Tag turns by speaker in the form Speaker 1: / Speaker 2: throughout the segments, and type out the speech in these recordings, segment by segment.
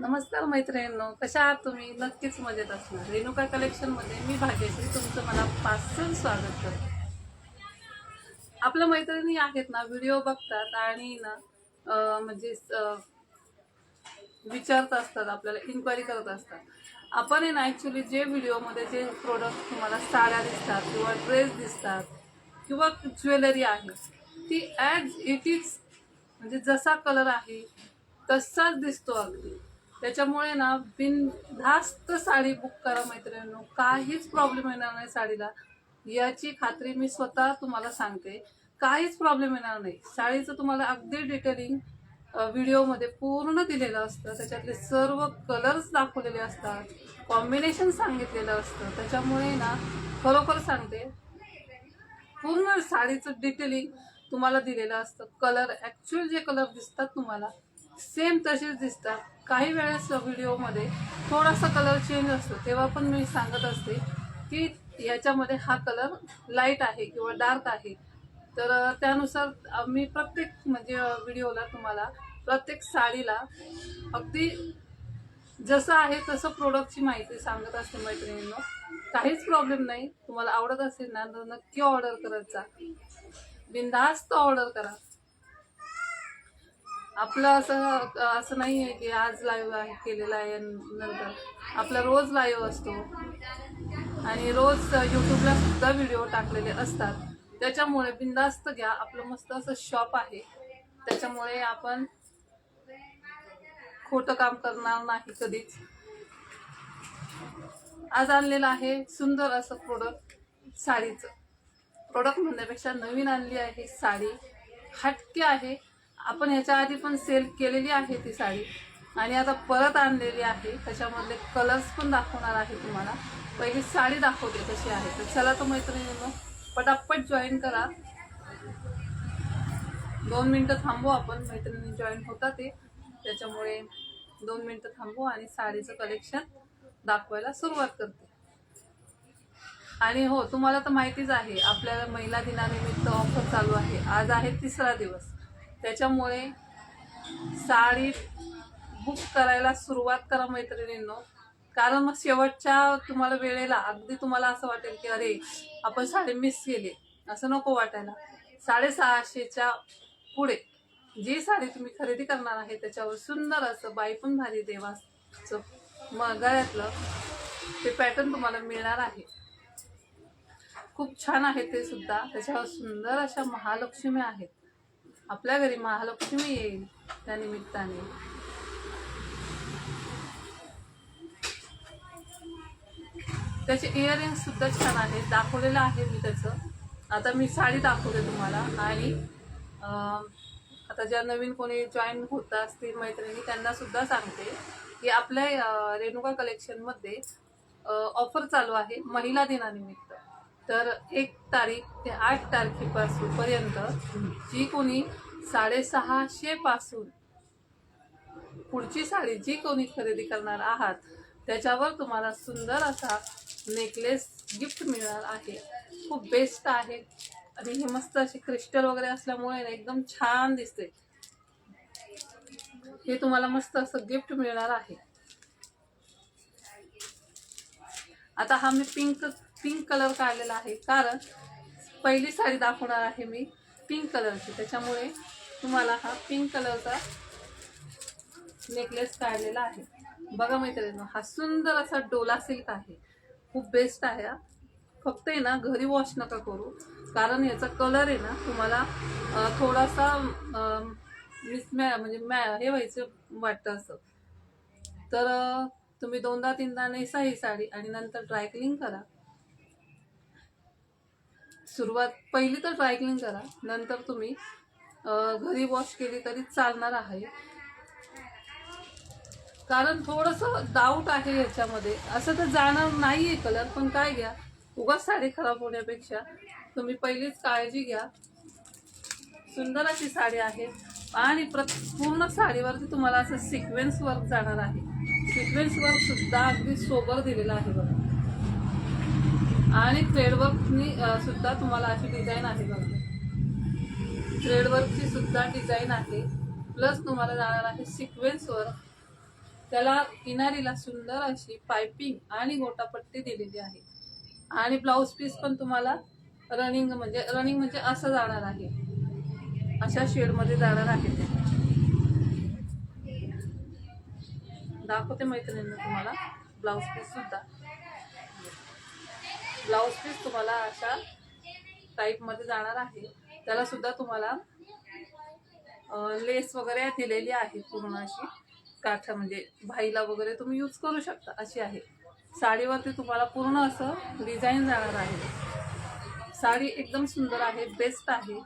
Speaker 1: नमस्कार मैत्रिणींनो कशा आहात तुम्ही? नक्कीच मजेत असणार. रेणुका कलेक्शनमध्ये मी भाग्यश्री तुमचं मला मनापासून स्वागत करते. आपल्या मैत्रिणी आहेत ना व्हिडिओ बघतात आणि ना म्हणजे विचारत असतात आपल्याला इन्क्वायरी करत असतात. आपण आहे ना ॲक्च्युली जे व्हिडिओमध्ये जे प्रोडक्ट तुम्हाला साड्या दिसतात किंवा ड्रेस दिसतात किंवा ज्वेलरी आहे ती ॲज इट इज म्हणजे जसा कलर आहे तसाच दिसतो अगदी. त्याच्यामुळे ना बिनधास्त साडी बुक करा मैत्रिणींनो. काहीच प्रॉब्लेम येणार नाही साडीला. याची खात्री मी स्वतः तुम्हाला सांगते. काहीच प्रॉब्लेम येणार नाही. साडीचं तुम्हाला अगदी डिटेलिंग व्हिडिओमध्ये पूर्ण दिलेलं असतं. त्याच्यातले सर्व कलर्स दाखवलेले असतात. कॉम्बिनेशन सांगितलेलं असतं. त्याच्यामुळे ना खरोखर सांगते पूर्ण साडीचं डिटेलिंग तुम्हाला दिलेलं असतं. कलर ॲक्च्युअल जे कलर दिसतात तुम्हाला सेम तसेच दिसतात. काही वेळेस व्हिडिओमध्ये थोडासा कलर चेंज असतो. तेव्हा पण मी सांगत असते की याच्यामध्ये हा कलर लाइट आहे किंवा डार्क आहे. तर त्यानुसार मी प्रत्येक म्हणजे व्हिडिओला तुम्हाला प्रत्येक साडीला अगदी जसं आहे तसं प्रोडक्टची माहिती सांगत असते मैत्रिणींना. काहीच प्रॉब्लेम नाही. तुम्हाला आवडत असेल ना तर नक्की ऑर्डर करत जा. बिनधास्त ऑर्डर करा. आपलं असं असं नाही आहे की आज लाईव्ह आहे केलेलं आहे नंतर. आपला रोज लाईव्ह असतो. आणि रोज यूट्यूबला सुद्धा व्हिडिओ टाकलेले असतात. त्याच्यामुळे बिंदास्त घ्या. आपलं मस्त असं शॉप आहे. त्याच्यामुळे आपण खोटं काम करणार नाही कधीच. आज आणलेलं आहे सुंदर असं प्रोडक्ट साडीचं. प्रोडक्ट म्हणण्यापेक्षा नवीन आणली आहे साडी. हटके आहे. आपण ह्याच्या आधी पण सेल केलेली आहे ती साडी. आणि आता परत आणलेली आहे. त्याच्यामधले कलर्स पण दाखवणार आहे तुम्हाला. पहिली साडी दाखवते कशी आहे. तर चला तर मैत्रिणींनो पटापट जॉईन करा. दोन मिनटं थांबू आपण. मैत्रिणी जॉईन होता ते. त्याच्यामुळे दोन मिनटं थांबू आणि साडीचं कलेक्शन दाखवायला सुरुवात करते. आणि हो तुम्हाला तर माहितीच आहे आपल्याला महिला दिनानिमित्त ऑफर चालू आहे. आज आहे तिसरा दिवस. त्याच्यामुळे साडी बुक करायला सुरुवात करा मैत्रिणींनो. कारण मग शेवटच्या तुम्हाला वेळेला अगदी तुम्हाला असं वाटेल की अरे आपण साडी मिस केली. असं नको वाटायला. साडेसहाशेच्या पुढे जी साडी तुम्ही खरेदी करणार आहे त्याच्यावर सुंदर असं बाई पण भारी देवाचं मग गळ्यातलं ते पॅटर्न तुम्हाला मिळणार आहे. खूप छान आहे ते सुद्धा. त्याच्यावर सुंदर अशा महालक्ष्मी आहेत. आपल्या घरी महालक्ष्मी येईल त्या निमित्ताने. त्याचे इयरिंग सुद्धा छान आहेत. दाखवलेलं आहे मी त्याचं. आता मी साडी दाखवते तुम्हाला. आणि आता ज्या नवीन कोणी जॉईन होत असतील मैत्रिणी त्यांना सुद्धा सांगते की आपल्या रेणुका कलेक्शनमध्ये ऑफर चालू आहे महिला दिनानिमित्त. तर एक तारीख ते आठ तारखेपासून पर्यंत जी कोणी साडेसहाशे पासून पुढची साडी जी कोणी खरेदी करणार आहात त्याच्यावर तुम्हाला सुंदर असा नेकलेस गिफ्ट मिळणार आहे. खूप बेस्ट आहे. आणि हे मस्त असे क्रिस्टल वगैरे असल्यामुळे एकदम छान दिसते. हे तुम्हाला मस्त असं गिफ्ट मिळणार आहे. आता हा मी पिंक पिंक कलर काढलेला आहे. कारण पहिली साडी दाखवणार आहे मी पिंक कलरची त्याच्यामुळे तुम्हाला हा पिंक कलरचा नेकलेस काढलेला आहे. बघा मैत्रिणी हा सुंदर असा डोला सिल्क आहे. खूप बेस्ट आहे हा. फक्त आहे ना घरी वॉश नका करू. कारण याचा कलर आहे ना तुम्हाला थोडासा मिसमॅ म्हणजे मॅ हे व्हायचं वाटतं असं. तर तुम्ही दोनदा तीनदा नेसा ही साडी आणि नंतर ड्रायक्लिंग करा. सुरुवात पहिली तर ड्रायक्लिंग करा नंतर तुम्ही घरी वॉश केली तरी चालणार आहे. कारण थोडंसं डाऊट आहे याच्यामध्ये. असं तर जाणार नाही आहे कलर पण काय घ्या उगाच साडी खराब होण्यापेक्षा तुम्ही पहिलीच काळजी घ्या. सुंदर अशी साडी आहे आणि प्रत पूर्ण साडीवरती तुम्हाला असं सिक्वेन्स वर्क जाणार आहे. सिक्वेन्स वर्क सुद्धा अगदी सोबर दिलेला आहे बघा. आणि थ्रेडवर्कनी सुद्धा तुम्हाला अशी डिझाईन आहे बघा. थ्रेडवर्कची सुद्धा डिझाईन आहे. प्लस तुम्हाला जाणार आहे सिक्वेन्सवर त्याला किनारीला सुंदर अशी पायपिंग आणि गोटापट्टी दिलेली आहे. आणि ब्लाऊज पीस पण तुम्हाला रनिंग म्हणजे रनिंग म्हणजे असं जाणार आहे. अशा शेडमध्ये जाणार आहे ते. दाखवते मैत्रिणींना तुम्हाला ब्लाऊज पीस सुद्धा. ब्लाऊज पीस तुम्हाला अशा टाईपमध्ये जाणार आहे. त्याला सुद्धा तुम्हाला लेस वगैरे दिलेली आहे पूर्ण अशी. काठा म्हणजे भाईला वगैरे तुम्ही यूज करू शकता अशी आहे. साडीवरती तुम्हाला पूर्ण असं डिझाईन जाणार आहे. साडी एकदम सुंदर आहे बेस्ट आहे.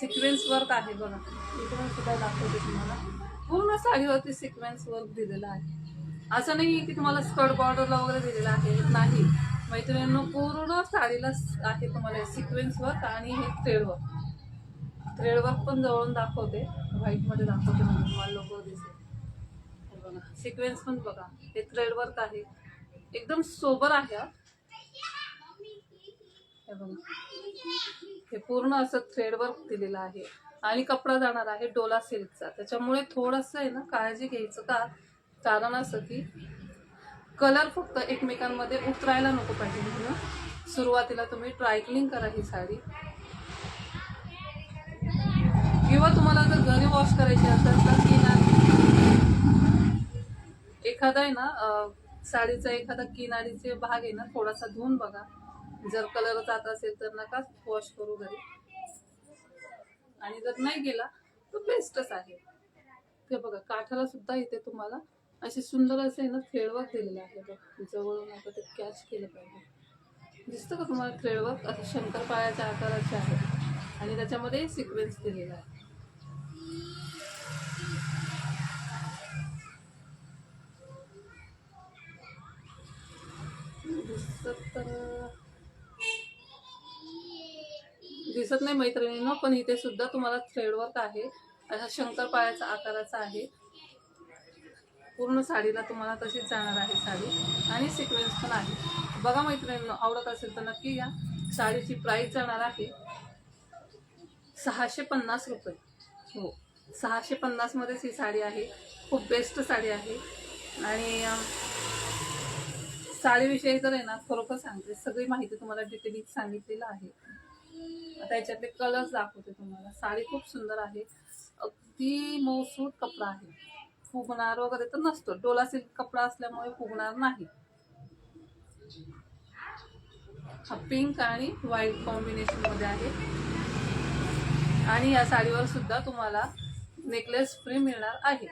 Speaker 1: सिक्वेन्स वर्क आहे बघा. इकडून सुद्धा दाखवते तुम्हाला. पूर्ण साडीवरती सिक्वेन्स वर्क दिलेलं आहे. असं नाही की तुम्हाला स्कर्ट बॉर्डरला वगैरे दिलेलं आहे. नाही. मैत्रिणींनो पूर्ण साडीला आहे तुम्हाला सिक्वेन्स वर्क आणि हे थ्रेड वर्क थ्रेड वर्क पण जवळून दाखवते. व्हाईटमध्ये दाखवते म्हणजे तुम्हाला लोक दिसेल. बघा सिक्वेन्स पण बघा. हे थ्रेड वर्क आहे. एकदम सोबर आहे हे. बघा. हे पूर्ण असं थ्रेड वर्क दिलेलं आहे. आणि कपडा जाणार आहे डोला सिल्कचा त्याच्यामुळे थोडंसं आहे ना काळजी घ्यायचं का? कारण असं की कलर फक्त एकमेकांमध्ये उतरायला नको पाहिजे म्हणून सुरुवातीला तुम्ही ट्रायक्लिंग करा ही साडी. किंवा तुम्हाला जर घरी वॉश करायची असेल तर किनारी एखादा आहे ना साडीचा एखादा किनारीचे भाग आहे ना थोडासा धुवून बघा. जर कलर जात असेल तर नका वॉश करू घरी. आणि जर नाही गेला तर बेस्टच आहे. ते बघा काठाला सुद्धा इथे तुम्हाला. असे सुंदर असे ना थ्रेडवर्क दिलेलं आहे बघा जवळून आता ते कॅच केलं पाहिजे. दिसतं का तुम्हाला थ्रेडवर्क असं शंकरपाळ्याच्या आकाराचे आहे आणि त्याच्यामध्ये सिक्वेन्स दिलेला आहे. दिसत तर दिसत नाही मैत्रिणींना पण इथे सुद्धा तुम्हाला थ्रेडवर्क आहे. अशा शंकरपाळ्याचा आकाराचा आहे. पूर्ण साडीला तुम्हाला तशीच जाणार आहे साडी. आणि सिक्वेन्स पण आहे. बघा मैत्रिणींनो आवडत असेल तर नक्की घ्या साडीची प्राईस जाणार आहे सहाशे पन्नास रुपये. हो सहाशे पन्नासमध्येच ही साडी आहे. खूप बेस्ट साडी आहे. आणि साडीविषयी जर आहे ना खरोखर सांगते. सगळी माहिती तुम्हाला डिटेलिंग सांगितलेलं आहे. आता याच्यातले कलर्स दाखवते तुम्हाला. साडी खूप सुंदर आहे. अगदी मौसूद कपडा आहे. फुगणार वगैरे तर नसतो. डोला सिल्क कपडा असल्यामुळे फुगणार नाही. हा पिंक आणि व्हाईट कॉम्बिनेशनमध्ये आहे. आणि या साडीवर सुद्धा तुम्हाला नेकलेस फ्री मिळणार आहे.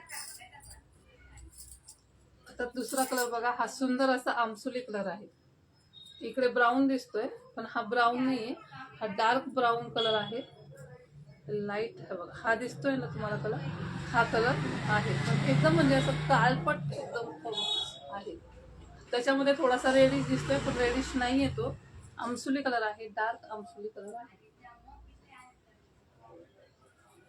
Speaker 1: आता दुसरा कलर बघा. हा सुंदर असा आमसुली कलर आहे. इकडे ब्राऊन दिसतोय पण हा ब्राऊन नाहीये. हा डार्क ब्राऊन कलर आहे. लाइट हा बघा. हा दिसतोय ना तुम्हाला कलर हा कलर आहे. पण एकदम म्हणजे असं कालपट एकदम आहे. त्याच्यामध्ये थोडासा रेडिश दिसतोय पण रेडिश नाही येतो आमसुली कलर आहे. डार्क आमसुली कलर आहे.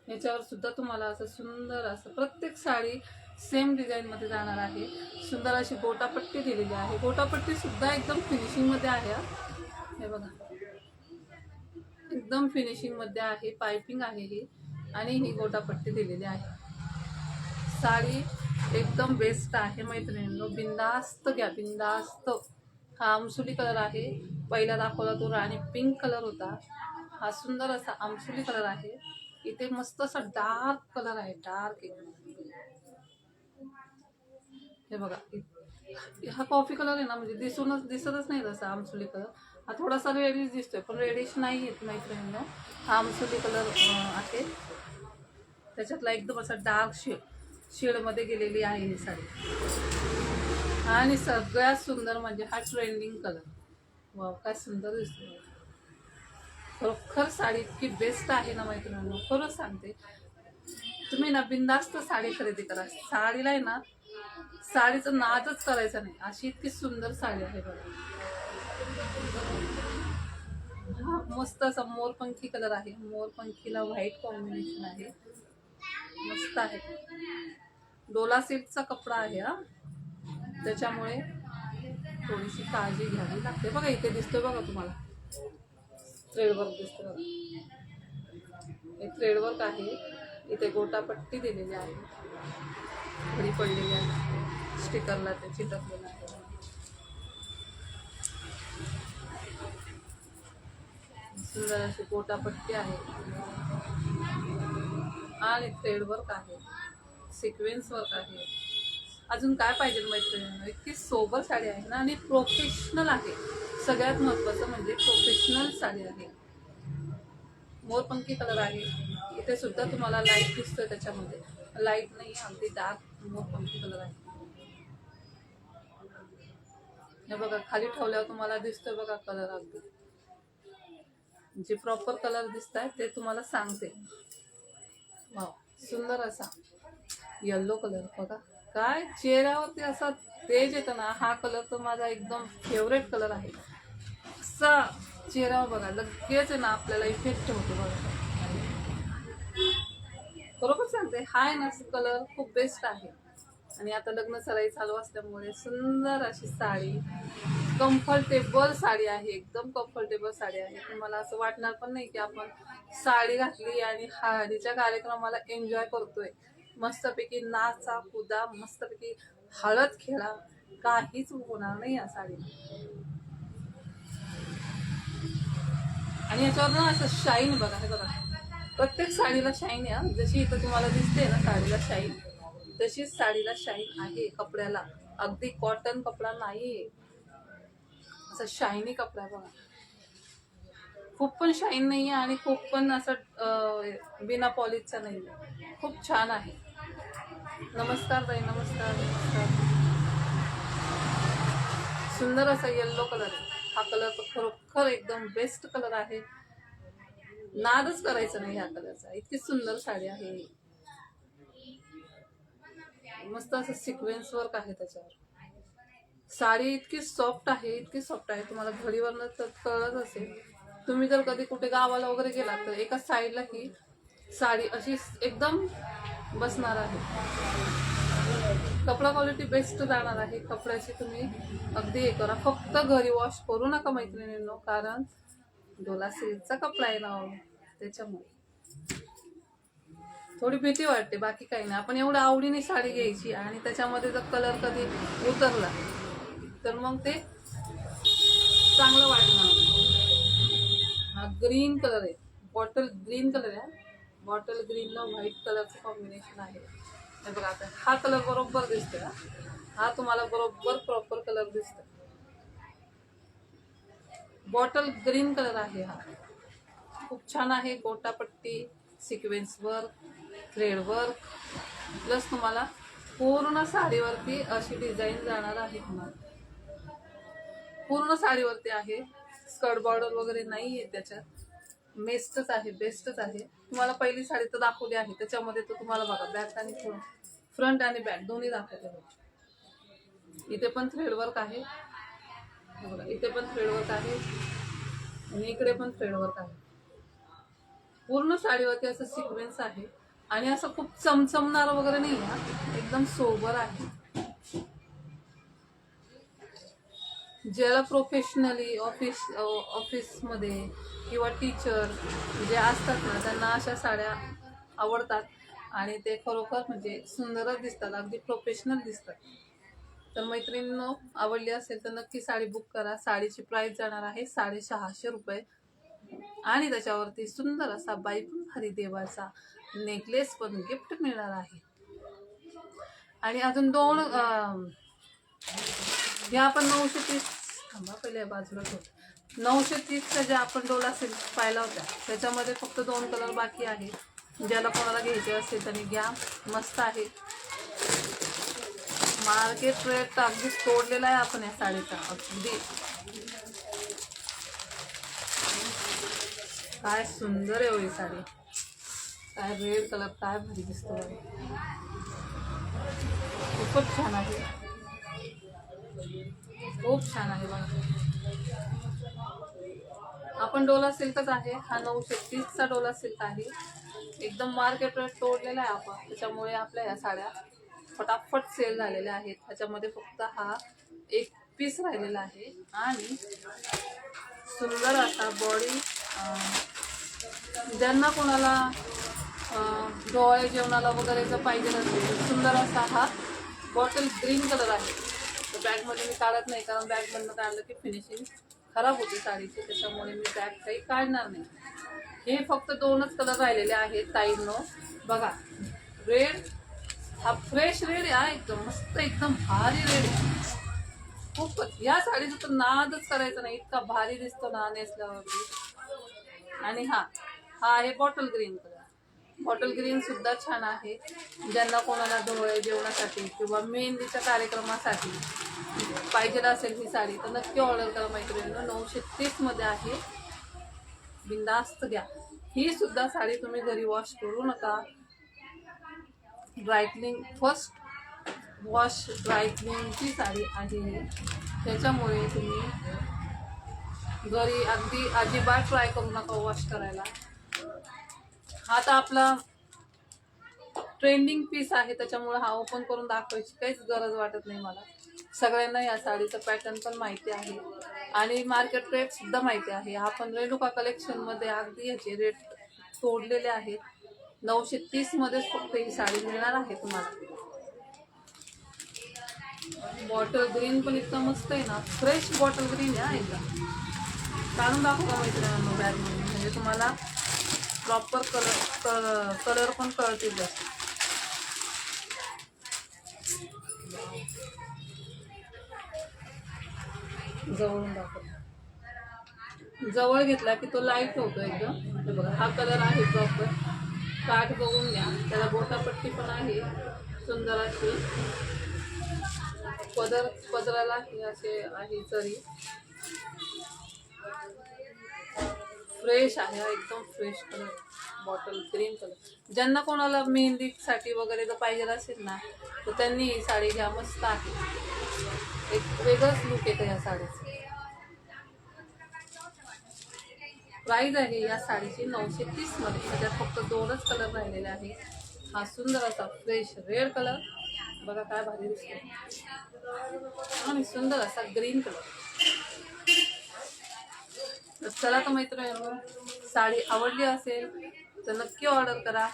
Speaker 1: याच्यावर सुद्धा तुम्हाला असं सुंदर असं प्रत्येक साडी सेम डिझाईन मध्ये जाणार आहे. सुंदर अशी गोटापट्टी दिलेली आहे. गोटापट्टी सुद्धा एकदम फिनिशिंगमध्ये आहे हे बघा. एकदम फिनिशिंगमध्ये आहे पायपिंग आहे ही आणि ही गोटापट्टी दिलेली आहे. साडी एकदम बेस्ट आहे मैत्रिणींनो बिंदास्त घ्या बिंदास्त. हा आमसुली कलर आहे पहिला दाखवला तो राणी पिंक कलर होता. हा सुंदर असा आमसुली कलर आहे. इथे मस्त असा डार्क कलर आहे डार्क एकदम हे बघा हा कॉफी कलर आहे ना म्हणजे दिसूनच दिसतच नाही तसा आमसुली कलर हा थोडासा रेडिश दिसतोय पण रेडिश नाही येत मैत्रिणींनो हा मसुली कलर आहे. त्याच्यातला एकदम असा डार्क शेड शेडमध्ये गेलेली आहे ही साडी. आणि सगळ्यात सुंदर म्हणजे हा ट्रेंडिंग कलर वा काय सुंदर दिसतो खरोखर साडी इतकी बेस्ट आहे ना मैत्रिणींनो खरंच सांगते. तुम्ही ना बिंदास्त साडी खरेदी करा. साडीला आहे ना साडीचं नादच करायचा नाही. अशी इतकी सुंदर साडी आहे बघा. हा मस्त असा मोरपंखी कलर आहे. मोरपंखीला व्हाईट कॉम्बिनेशन आहे. मस्त आहे. डोला सिल्कचा कपडा आहे हा. त्याच्यामुळे थोडीशी काळजी घ्यावी लागते. बघा इथे दिसतोय बघा तुम्हाला. थ्रेडवर्क दिसतो बघा. हे थ्रेडवर्क आहे. इथे गोटापट्टी दिलेली आहे. घडी पडलेली आहे. स्टिकरला ते चिटकलेलं आहे. सुंदर अशी पोटापट्टी आहे. आणि थ्रेड वर्क आहे. सिक्वेन्स वर्क आहे. अजून काय पाहिजे मैत्रिणींना? इतकी सोबर साडी आहे ना आणि प्रोफेशनल आहे. सगळ्यात महत्वाचं म्हणजे प्रोफेशनल साडी आहे. मोरपंखी कलर आहे. इथे सुद्धा तुम्हाला लाइट दिसतोय त्याच्यामध्ये. लाइट नाही अगदी डार्क मोरपंखी कलर आहे. हे बघा खाली ठेवल्यावर तुम्हाला दिसतोय बघा कलर अगदी. जे प्रॉपर कलर दिसत आहे ते तुम्हाला सांगते. वाव सुंदर असा. येल्लो कलर बघा. काय चेहऱ्यावरती असा तेज येतं ना हा कलर तर माझा एकदम फेवरेट कलर आहे. असा चेहऱ्यावर बघा लगेच ना आपल्याला इफेक्ट होतो बघा. बरोबर सांगते हाय ना कलर खूप बेस्ट आहे. आणि आता लग्न सराई चालू असल्यामुळे सुंदर अशी साडी कम्फर्टेबल साडी आहे एकदम कम्फर्टेबल साडी आहे. मला असं वाटणार पण नाही की आपण साडी घातली आणि हळदीच्या कार्यक्रमाला एन्जॉय करतोय. मस्तपैकी नाचा कुदा मस्तपैकी हळद खेळा काहीच होणार नाही या साडीला. आणि याच्यावर ना असं शाईन बघा हे बघा. प्रत्येक साडीला शाईन या जशी इथं तुम्हाला दिसते ना साडीला शाईन तशीच साडीला शाईन आहे कपड्याला. अगदी कॉटन कपडा नाही असा शायनी कपडा बघा. खूप पण शाईन नाही आहे आणि खूप पण असं बिना पॉलिशचा नाही आहे खूप छान आहे. नमस्कार ताई नमस्कार नमस्कार. सुंदर असा येल्लो कलर हा कलर खरोखर एकदम बेस्ट कलर आहे. नादच करायचा नाही ह्या कलरचा इतकी सुंदर साडी आहे. ही. मस्त असं सिक्वेन्स वर्क आहे त्याच्यावर. साडी इतकी सॉफ्ट आहे इतकी सॉफ्ट आहे. तुम्हाला घडीवरनं तर कळत असेल. तुम्ही जर कधी कुठे गावाला वगैरे गेला तर एका साईडला ही साडी अशी एकदम बसणार आहे. कपडा क्वालिटी बेस्ट जाणार आहे. कपड्याची तुम्ही अगदी हे करा. फक्त घरी वॉश करू नका मैत्रिणींनो कारण डोला सिल्कचा कपडा आहे ना हो, त्याच्यामुळे. थोडी भीती वाटते बाकी काही नाही. आपण एवढं आवडीने साडी घ्यायची आणि त्याच्यामध्ये जर कलर कधी उतरला तर मग ते चांगलं वाटणार हा ग्रीन कलर आहे. बॉटल ग्रीन कलर आहे. बॉटल ग्रीनला व्हाईट कलरचं कॉम्बिनेशन आहे. हे बघा आता हा कलर बरोबर दिसतो हा. हा तुम्हाला बरोबर प्रॉपर कलर दिसतो बॉटल ग्रीन कलर आहे हा. खूप छान आहे gota patti sequence work thread work plus तुम्हाला पूर्ण साडीवरती अशी डिझाईन जाणार आहे तुम्हाला पूर्ण साडीवरती आहे. स्कर्ट बॉर्डर वगैरे नाही आहे त्याच्यात. मेस्टच आहे बेस्टच आहे. तुम्हाला पहिली साडी तर दाखवली आहे. त्याच्यामध्ये तर तुम्हाला बघा बॅक आणि फ्रंट आणि बॅक दोन्ही दाखवले होते इथे पण थ्रेड वर्क आहे. बघा इथे पण थ्रेड वर्क आहे. आणि इकडे पण थ्रेड वर्क आहे. पूर्ण साडीवरती असं सिक्वेन्स आहे. आणि असं खूप चमचमणार वगैरे नाही आहे एकदम सोबर आहे. ज्याला प्रोफेशनली ऑफिस ऑफिसमध्ये किंवा टीचर जे असतात ना त्यांना अशा साड्या आवडतात आणि ते खरोखर म्हणजे सुंदरच दिसतात अगदी प्रोफेशनल दिसतात. तर मैत्रिणींनो आवडली असेल तर नक्की साडी बुक करा. साडीची प्राइस जाणार आहे साडेसहाशे रुपये. आणि त्याच्यावरती सुंदर असा बाईक हरिदेवाचा नेकलेस पण गिफ्ट मिळणार आहे. आणि अजून दोन ह्या आपण नऊशे तीस थांबा पहिले बाजूला ठेव. नऊशे तीसच्या ज्या आपण डोला असेल पाहिला होत्या त्याच्यामध्ये फक्त दोन कलर बाकी आहे ज्याला कोणाला घ्यायचे असेल त्यांनी घ्या मस्त आहे. मार्केट रेट तर अगदीच तोडलेला आहे आपण या साडीचा अगदी. काय सुंदर आहे हो साडी. काय रेड कलर काय भारी दिसतो खूपच छान आहे. खूप छान आहे बघा. आपण डोला सिल्कच आहे. हा नऊशे तीसचा डोला सिल्क आहे. एकदम मार्केट रेट तोडलेला आहे आपण. त्याच्यामुळे आपल्या ह्या साड्या फटाफट सेल झालेल्या आहेत. त्याच्यामध्ये फक्त हा एक पीस राहिलेला आहे. आणि सुंदर असा बॉडी ज्यांना कोणाला डोळे जेवणाला वगैरे जर पाहिजे असेल सुंदर असा हा बॉटल ग्रीन कलर आहे. तर बॅगमध्ये मी काढत नाही कारण बॅगमधनं काढलं की फिनिशिंग खराब होती साडीची त्याच्यामुळे मी बॅग काही काढणार नाही. हे फक्त दोनच कलर राहिलेले आहेत ताईंनो. बघा रेड हा फ्रेश रेड आहे एकदम मस्त एकदम भारी रेड आहे. खूपच या साडीचं तर नादच करायचं नाही इतका भारी दिसतो ना नेसल्यावरती. आणि हा हा आहे bottle green colour bottle green सुद्धा छान आहे. ज्यांना कोणाला डोळे जेवणासाठी किंवा मेहंदीच्या कार्यक्रमासाठी पाहिजे असेल ही साडी तर नक्की ऑर्डर करा मैत्रिणीनं. नऊशे तीसमध्ये आहे. बिंदास्त घ्या. ही सुद्धा साडी तुम्ही घरी वॉश करू नका. ड्रायक्लिंग फर्स्ट वॉश ड्रायक्लिंगची साडी आहे त्याच्यामुळे तुम्ही घरी अगदी अजिबात ट्राय करू नका वॉश करायला. आता आपला ट्रेंडिंग पीस आहे त्याच्यामुळे हा ओपन करून दाखवायची काहीच गरज वाटत नाही मला. सगळ्यांना या साडीचं पॅटर्न पण माहिती आहे. आणि मार्केट रेट सुद्धा माहिती आहे. आपण रेणुका कलेक्शनमध्ये अगदी याचे रेट तोडलेले आहेत. नऊशे तीसमध्येच फक्त ही साडी मिळणार आहे तुम्हाला. बॉटल ग्रीन पण इतकं मस्त आहे ना. फ्रेश बॉटल ग्रीन आहे का एकदम काढून दाखवा मैत्रिणींनो बॅगमध्ये म्हणजे तुम्हाला प्रॉपर कलर कलर पण कळतील जास्त जवळून दाखव. जवळ घेतला की तो लाइट होतो एकदम. हे बघा हा कलर आहे प्रॉपर काठ बघून घ्या. त्याला बोटापट्टी पण आहे. सुंदर अशी. पदर पदराला हे असे आहे तरी फ्रेश आहे एकदम fresh colour bottle green colour ज्यांना कोणाला मेहंदीसाठी वगैरे जर पाहिजे असेल ना तर त्यांनी ही साडी घ्या मस्त आहे. एक वेगळंच लुक येतं या साडीचं. प्राईज आहे या साडीची नऊशे तीसमध्ये त्याच्यात फक्त दोनच कलर राहिलेले आहे हा सुंदर असा फ्रेश रेड कलर बघा काय भारी दिसतो आणि सुंदर असा ग्रीन कलर तर चला तर मैत्रिणी साडी आवडली असेल तर नक्की ऑर्डर करा.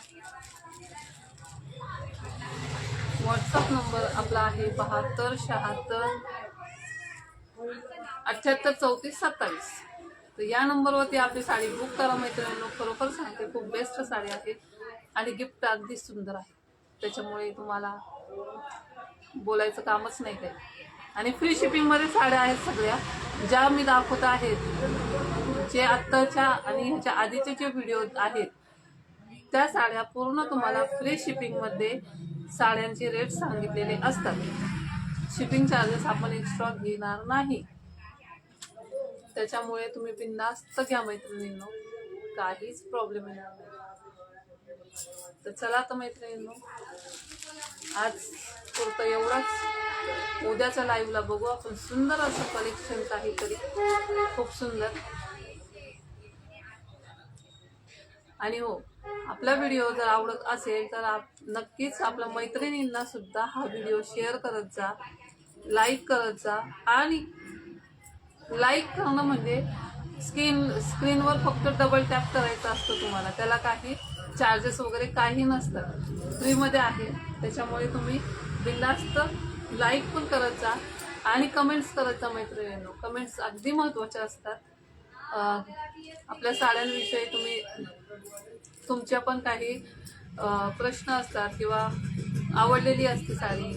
Speaker 1: व्हॉट्सअप नंबर आपला आहे बहात्तर शहात्तर अठ्ठ्याहत्तर चौतीस सत्तावीस. तर या नंबरवरती आपली साडी बुक करा मैत्रिणींनो खरोखर सांगते खूप बेस्ट साडी आहे आणि गिफ्ट अगदी सुंदर आहे. त्याच्यामुळे तुम्हाला बोलायचं कामच नाही काही. आणि फ्री शिपिंगमध्ये साड्या आहेत सगळ्या. ज्या मी दाखवत आहेत जे आत्ताच्या आणि ह्याच्या आधीचे जे व्हिडिओ आहेत त्या साड्या पूर्ण तुम्हाला फ्री शिपिंगमध्ये साड्यांचे रेट सांगितलेले असतात. शिपिंग चार्जेस आपण एक्स्ट्रा घेणार नाही. त्याच्यामुळे तुम्ही बिंदास्त घ्या मैत्रिणींनो. काहीच प्रॉब्लेम येणार नाही. तर चला तर मैत्रिणींनो आज पुरतं एवढाच. उद्याच्या लाईव्हला बघू आपण. सुंदर असं कलेक्शन काहीतरी. खूप सुंदर. आणि हो आपला व्हिडिओ जर आवडत असेल तर आप नक्कीच आपल्या मैत्रिणींना सुद्धा हा व्हिडिओ शेअर करत जा लाईक करत जा आणि लाईक करणं म्हणजे स्क्रीन स्क्रीनवर फक्त डबल टॅप करायचं असतं तुम्हाला. त्याला काही चार्जेस वगैरे काही नसतं. फ्रीमध्ये आहे. त्याच्यामुळे तुम्ही बिंदास्त लाईक पण करत जा आणि कमेंट्स करत जा मैत्रिणींनो. कमेंट्स अगदी महत्त्वाच्या असतात. आपल्या साड्यांविषयी तुम्ही तुमच्या पण काही प्रश्न असतात किंवा आवडलेली असते साडी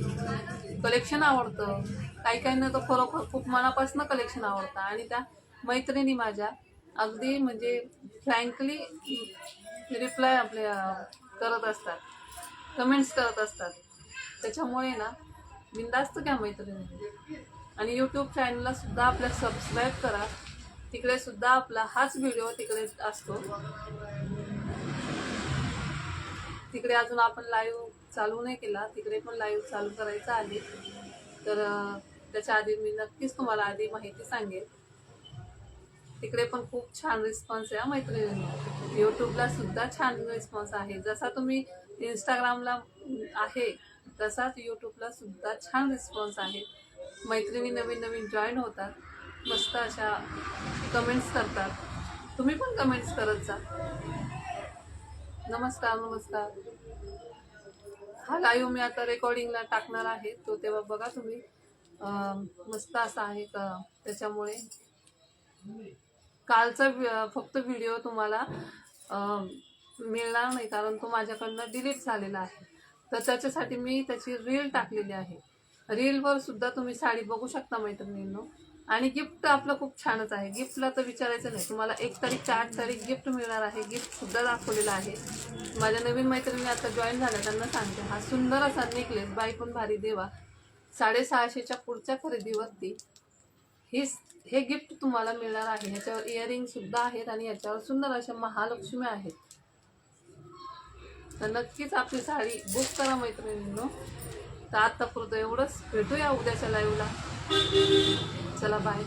Speaker 1: कलेक्शन आवडतं. काही काहींना तर खरोखर खूप मनापासून कलेक्शन आवडतं. आणि त्या मैत्रिणी माझ्या अगदी म्हणजे फ्रँकली रिप्लाय आपल्या करत असतात. कमेंट्स करत असतात. त्याच्यामुळे ना बिंदास्त घ्या मैत्रिणी. आणि यूट्यूब चॅनलला सुद्धा आपल्या सबस्क्राईब करा. तिकडे सुद्धा आपला हाच व्हिडिओ तिकडे असतो. तिकडे अजून आपण लाईव्ह चालू नाही केला. तिकडे पण लाईव्ह चालू करायचा आहे तर त्याच्या आधी मी नक्कीच तुम्हाला आधी माहिती सांगेल तिकडे पण खूप छान रिस्पॉन्स आहे मैत्रिणींना यूट्यूबला सुद्धा छान रिस्पॉन्स आहे. जसा तुम्ही इंस्टाग्रामला आहे तसाच यूट्यूबला सुद्धा छान रिस्पॉन्स आहे. मैत्रिणी नवीन नवीन जॉईन होतात. मस्त अशा कमेंट्स करतात. तुम्ही पण कमेंट्स करत जा. नमस्कार नमस्कार. हा लाईव्ह मी आता रेकॉर्डिंगला टाकणार आहे. तो तेव्हा बघा तुम्ही. मस्त असा आहे का? त्याच्यामुळे कालचा फक्त व्हिडिओ तुम्हाला मिळणार नाही कारण तो माझ्याकडनं डिलीट झालेला आहे. तर त्याच्यासाठी मी त्याची रील टाकलेली आहे. रीलवर सुद्धा तुम्ही साडी बघू शकता मैत्रिणींनो. आणि गिफ्ट आपलं खूप छानच आहे. गिफ्टला तर विचारायचं नाही. तुम्हाला एक तारीख ते आठ तारीख गिफ्ट मिळणार आहे. गिफ्ट सुद्धा आहे. माझ्या नवीन मैत्रिणी आता जॉईन झाल्या. त्यांना सांगते. हा सुंदर असा नेकलेस बाई पण भारी देवा. साडेसहाशेच्या पुढच्या खरेदीवरती ही हे गिफ्ट तुम्हाला मिळणार आहे. ह्याच्यावर इयरिंग सुद्धा आहेत आणि याच्यावर सुंदर अशा महालक्ष्मी आहेत. तर नक्कीच आपली साडी बुक करा मैत्रिणींनो. तर आत्तापुरतं एवढंच. भेटूया उद्याच्या लाईव्हला चला बाय